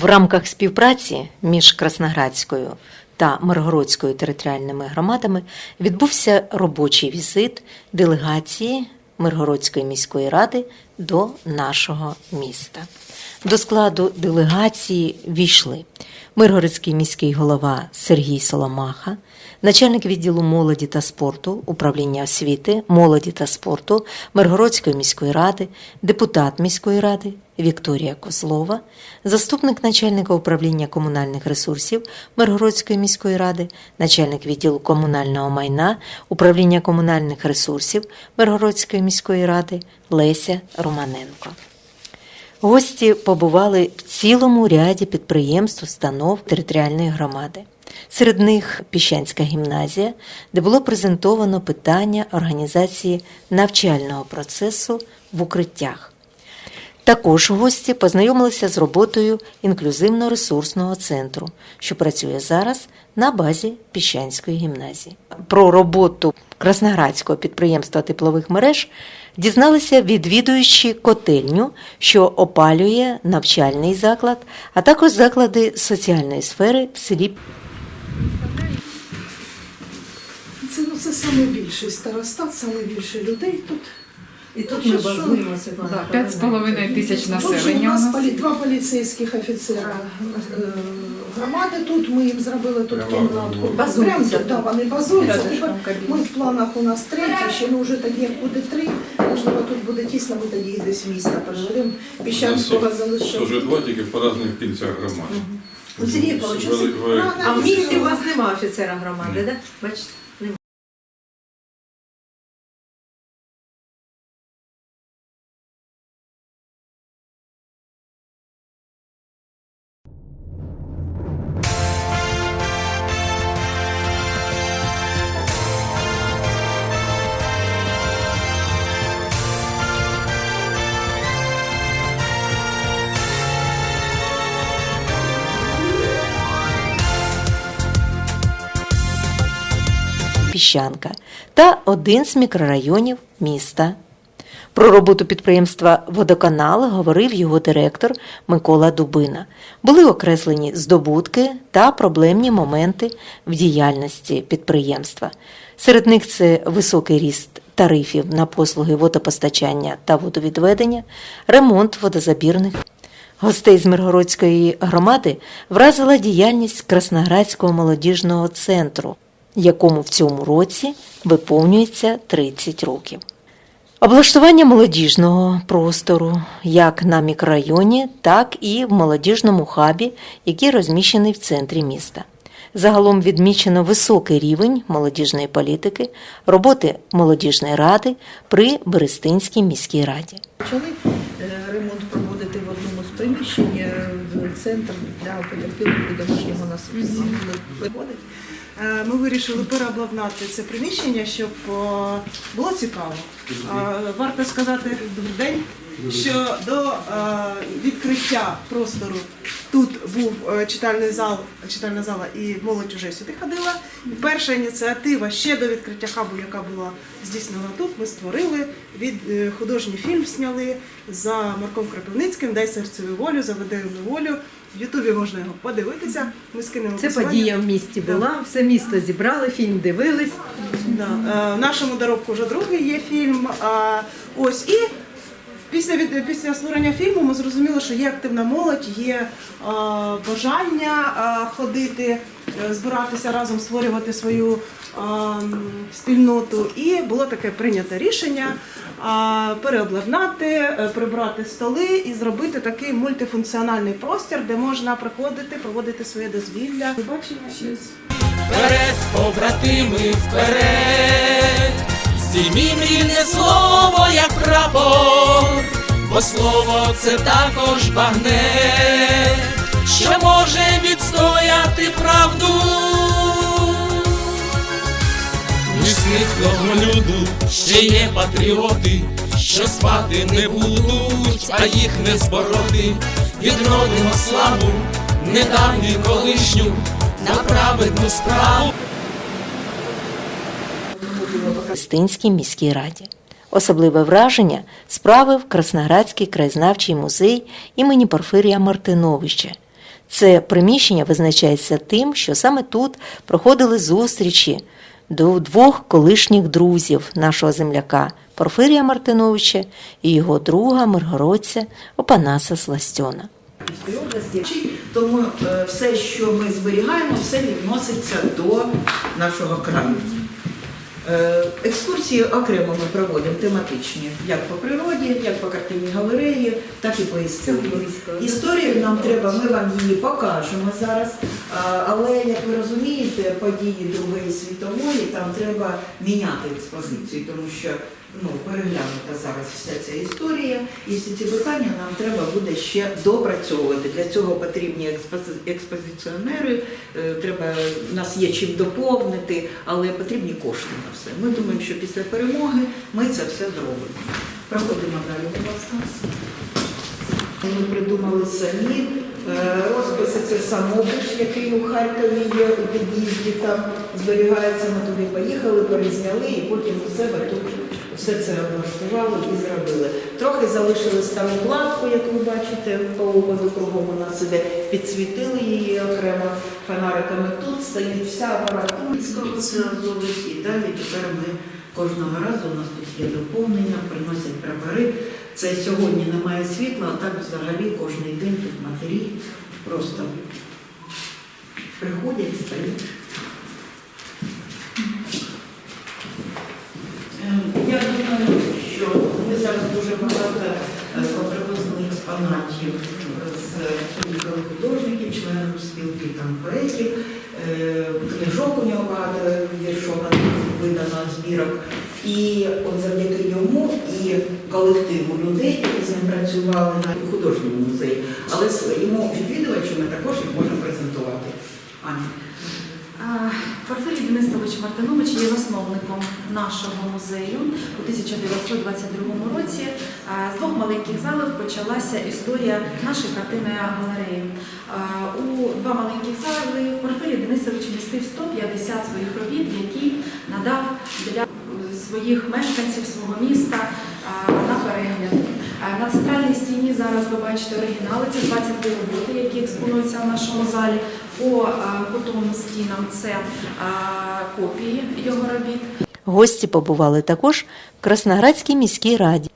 В рамках співпраці між Красноградською та Миргородською територіальними громадами відбувся робочий візит делегації Миргородської міської ради до нашого міста. До складу делегації війшли Миргородський міський голова Сергій Соломаха, начальник відділу молоді та спорту, управління освіти, молоді та спорту Миргородської міської ради, депутат міської ради Вікторія Козлова, заступник начальника управління комунальних ресурсів Миргородської міської ради, начальник відділу комунального майна, управління комунальних ресурсів Миргородської міської ради Леся Романенко. Гості побували в цілому ряді підприємств, установ територіальної громади. Серед них Піщанська гімназія, де було презентовано питання організації навчального процесу в укриттях. Також гості познайомилися з роботою інклюзивно-ресурсного центру, що працює зараз на базі Піщанської гімназії. Про роботу Красноградського підприємства теплових мереж дізналися відвідуючи котельню, що опалює навчальний заклад, а також заклади соціальної сфери в селі Це, ну, це саме старостат, саме людей тут. І тут Ну, ми що базуємося. п'ять з половиною тисяч Тут населення у нас полі- два поліцейських офіцера е, громади тут. Ми їм зробили тут кімнатку. Базуються Прямо тут, да, вони базуються. Тепер. Ми в планах у нас третій, ще ну вже тоді як буде три. Можливо, тут буде тісно, ми тоді їх десь в місто. Піщанського залишимо. Тоже два тільки по різних кінцях громади. Ну, Сергій Павлович, Вели- вели- А в місті у вас нема офіцера громади, так? Бачите? Піщанка та один з мікрорайонів міста. Про роботу підприємства Водоканал говорив його директор Микола Дубина. Були окреслені здобутки та проблемні моменти в діяльності підприємства. Серед них це високий ріст тарифів на послуги водопостачання та водовідведення, ремонт водозабірних Гостей з Миргородської громади вразила діяльність Красноградського молодіжного центру, якому в цьому році виповнюється 30 років. Облаштування молодіжного простору як на мікрорайоні, так і в молодіжному хабі, який розміщений в центрі міста. Загалом відмічено високий рівень молодіжної політики, роботи молодіжної ради при Берестинській міській раді. почали е, ремонт проводити в одному з приміщень е, центр для потерпілих від домашнього насильства. Виходить. Е, Ми вирішили переобладнати це приміщення, щоб е, було цікаво. Е, Варто сказати добрий день, що до е, відкриття простору тут був е, читальний зал, читальна зала і молодь вже сюди ходила. І перша ініціатива ще до відкриття хабу, яка була здійснена тут, ми створили від е, художній фільм зняли за Марком Кропивницьким Дай серцеві волю, заведе волю. В Ютубі можна його подивитися. Ми скинемо Це посилання. подія в місті була, все місто зібрали, фільм дивились. Да. В нашому доробку вже другий є фільм. Ось і після від після створення фільму ми зрозуміли, що є активна молодь, є е, бажання е, ходити, е, збиратися разом, створювати свою спільноту. І було таке прийнято рішення переобладнати, прибрати столи і зробити такий мультифункціональний простір, де можна приходити, проводити своє дозвілля. Бачимо щось. Вперед, побратими, вперед, Зіймі мрійне слово, як прапор, бо слово це також багне, що може відстояти правду. Між сміхного люду ще є патріоти, що спати не будуть, а їх не збороти. Відродимо славу, недавню колишню, на праведну справу. Берестинській міській раді. Особливе враження справив Красноградський краєзнавчий музей імені Порфирія Мартиновича, Це приміщення визначається тим, що саме тут проходили зустрічі до двох колишніх друзів нашого земляка Порфирія Мартиновича і його друга миргородця Опанаса Сластьона. Тому е, все, що ми зберігаємо, все відноситься до нашого краю. Е, Екскурсії окремо ми проводимо тематичні, як по природі, як по картинній галереї, так і по історії. Історію нам треба, ми вам її покажемо зараз. Але як ви розумієте, події Другої світової там треба міняти експозицію, тому що ну, переглянута зараз вся ця історія, і всі ці питання нам треба буде ще допрацьовувати. Для цього потрібні експози- експозиціонери. е, Треба нас є чим доповнити, але потрібні кошти на все. Ми думаємо, що після перемоги ми це все зробимо. Проходимо далі, будь ласка. Ми придумали самі Е, розписи. Це самопиш, який у Харкові є у під'їзді, там зберігається. Ми туди поїхали, перезняли і потім у себе тут все це облаштували і зробили. Трохи залишили стару платку, як ви бачите, по ободу кругом у нас іде, підсвітили її окремо фонариками. Тут стоїть вся апаратура і далі тепер ми кожного разу у нас тут є доповнення, приносять прапори. Це сьогодні немає світла, а так взагалі кожен день тут матері просто приходять, стають. Ем, Я думаю, що ми зараз дуже багато е, експонатів з приїхали художників, членів спілки там поетів, е, книжок у нього багато віршованих видано збірок. І от завдяки і колективу людей, які з ним працювали на художньому музеї, але своєму відвідувачу ми також їх можемо презентувати. Аня. Порфирій Денисович Мартинович є засновником нашого музею у 1922 році. З двох маленьких залів почалася історія нашої картинної галереї. У два маленьких зали Порфирій Денисович вмістив 150 своїх робіт, які надав для своїх мешканців свого міста на перегляд. На центральній стіні зараз ви бачите оригінали, це 23 роботи, які експонуються в нашому залі. По кутовим стінам це копії його робіт. Гості побували також в Красноградській міській раді.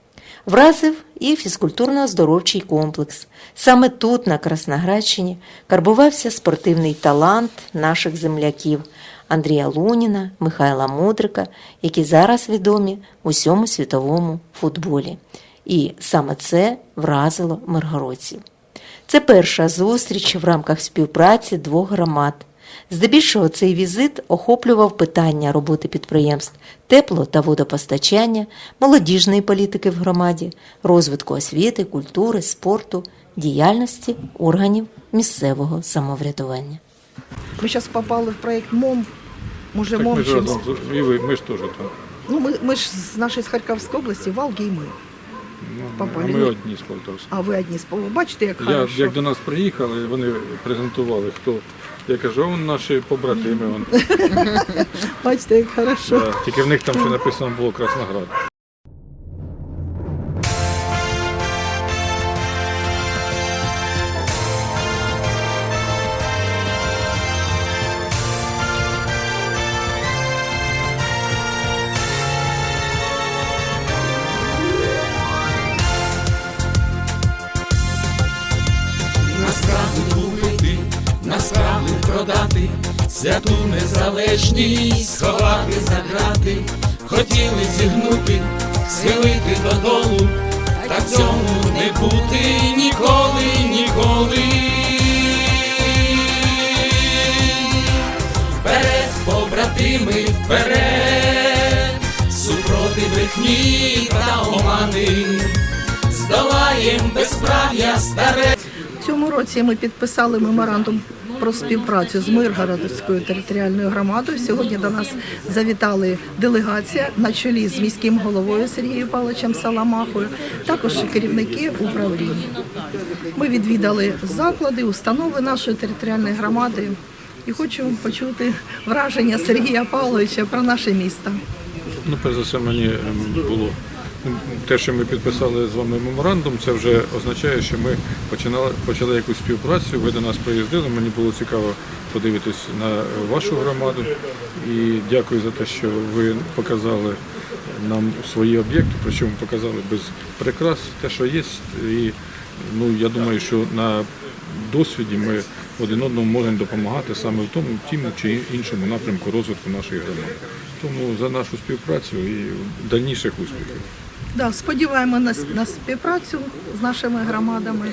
Вразив і фізкультурно-оздоровчий комплекс. Саме тут, на Красноградщині, карбувався спортивний талант наших земляків Андрія Луніна, Михайла Мудрика, які зараз відомі у всьому світовому футболі. І саме це вразило миргородців. Це перша зустріч в рамках співпраці двох громад. Здебільшого цей візит охоплював питання роботи підприємств тепло та водопостачання, молодіжної політики в громаді, розвитку освіти, культури, спорту, діяльності органів місцевого самоврядування. Мы сейчас попали в проект МОМ. Уже Так МОМ ми ж чим... разом, з- і ви, ми ж теж там. Ну, мы, мы ж з нашої з Харківської області, Валги і ми. Ну, Попали. а ми одні з Полтавська. А ви одні з Павлова. Бачите, як Я, хорошо. як до нас приїхали, вони презентували, хто. Я кажу, а вон наші побратими. Вон. Бачите, як хорошо. Да, Тільки в них там ще написано було Красноград. Продати, святу незалежність сховати за грати, хотіли зігнути, схилити додолу, так цьому не бути ніколи, ніколи. Вперед, побратими, вперед, супроти брехні та омани, здолаєм безправ'я старе. Цьому році ми підписали меморандум про співпрацю з Миргородською територіальною громадою. Сьогодні до нас завітали делегація на чолі з міським головою Сергієм Павловичем Саламахою, також керівники управління. Ми відвідали заклади, установи нашої територіальної громади і хочу почути враження Сергія Павловича про наше місто. Ну, перш за все, мені ем, було те, що ми підписали з вами меморандум, це вже означає, що ми починали почали якусь співпрацю. Ви до нас приїздили. Мені було цікаво подивитись на вашу громаду. І дякую за те, що ви показали нам свої об'єкти, причому показали без прикрас те, що є. І ну я думаю, що на досвіді ми один одному можемо допомагати саме в тому, тім чи іншому напрямку розвитку нашої громади. Тому за нашу співпрацю і дальніших успіхів. Да, сподіваємося на, на співпрацю з нашими громадами.